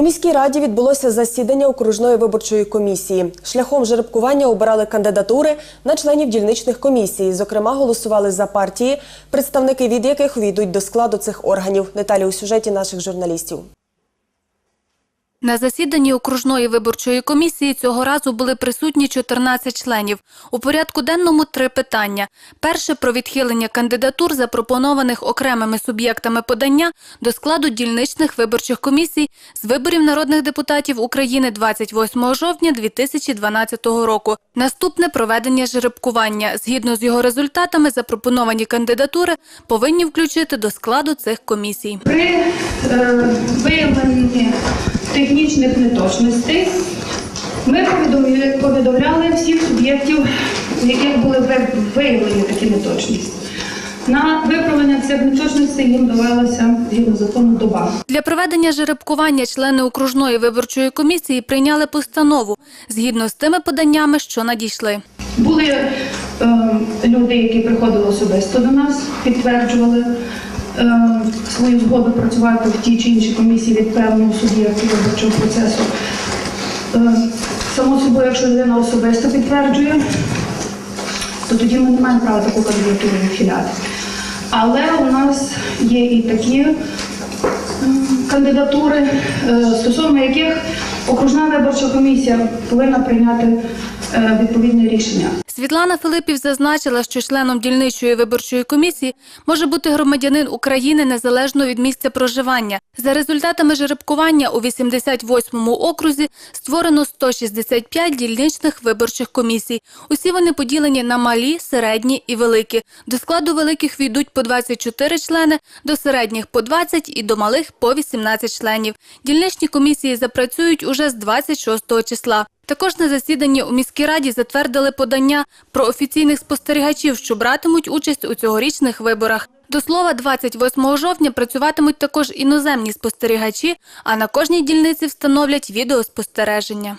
У міській раді відбулося засідання окружної виборчої комісії. Шляхом жеребкування обирали кандидатури на членів дільничних комісій. Зокрема, голосували за партії, представники від яких увійдуть до складу цих органів. Деталі у сюжеті наших журналістів. На засіданні окружної виборчої комісії цього разу були присутні 14 членів. У порядку денному три питання. Перше – про відхилення кандидатур, запропонованих окремими суб'єктами подання до складу дільничних виборчих комісій з виборів народних депутатів України 28 жовтня 2012 року. Наступне – проведення жеребкування. Згідно з його результатами, запропоновані кандидатури повинні включити до складу цих комісій. При е, виявленні технічних неточностей ми повідомляли, всіх суб'єктів, в яких були виявлені такі неточності. На виправлення цих неточностей їм давалася згідно закону доба. Для проведення жеребкування члени окружної виборчої комісії прийняли постанову згідно з тими поданнями, що надійшли. Були е, люди, які приходили особисто до нас, підтверджували свою згоду працювати в тій чи іншій комісії від певного суб'єкту виборчого процесу. Е, само собою, якщо людина особисто підтверджує, то тоді ми не маємо права таку кандидатуру відхиляти. Але у нас є і такі кандидатури, е, стосовно яких окружна виборча комісія повинна прийняти е, відповідне рішення. Світлана Филипів зазначила, що членом дільничої виборчої комісії може бути громадянин України незалежно від місця проживання. За результатами жеребкування у 88-му окрузі створено 165 дільничних виборчих комісій. Усі вони поділені на малі, середні і великі. До складу великих війдуть по 24 члени, до середніх по 20 і до малих по 18 членів. Дільничні комісії запрацюють уже з 26 числа. Також на засіданні у міській раді затвердили подання про офіційних спостерігачів, що братимуть участь у цьогорічних виборах. До слова, 28 жовтня працюватимуть також іноземні спостерігачі, а на кожній дільниці встановлять відеоспостереження.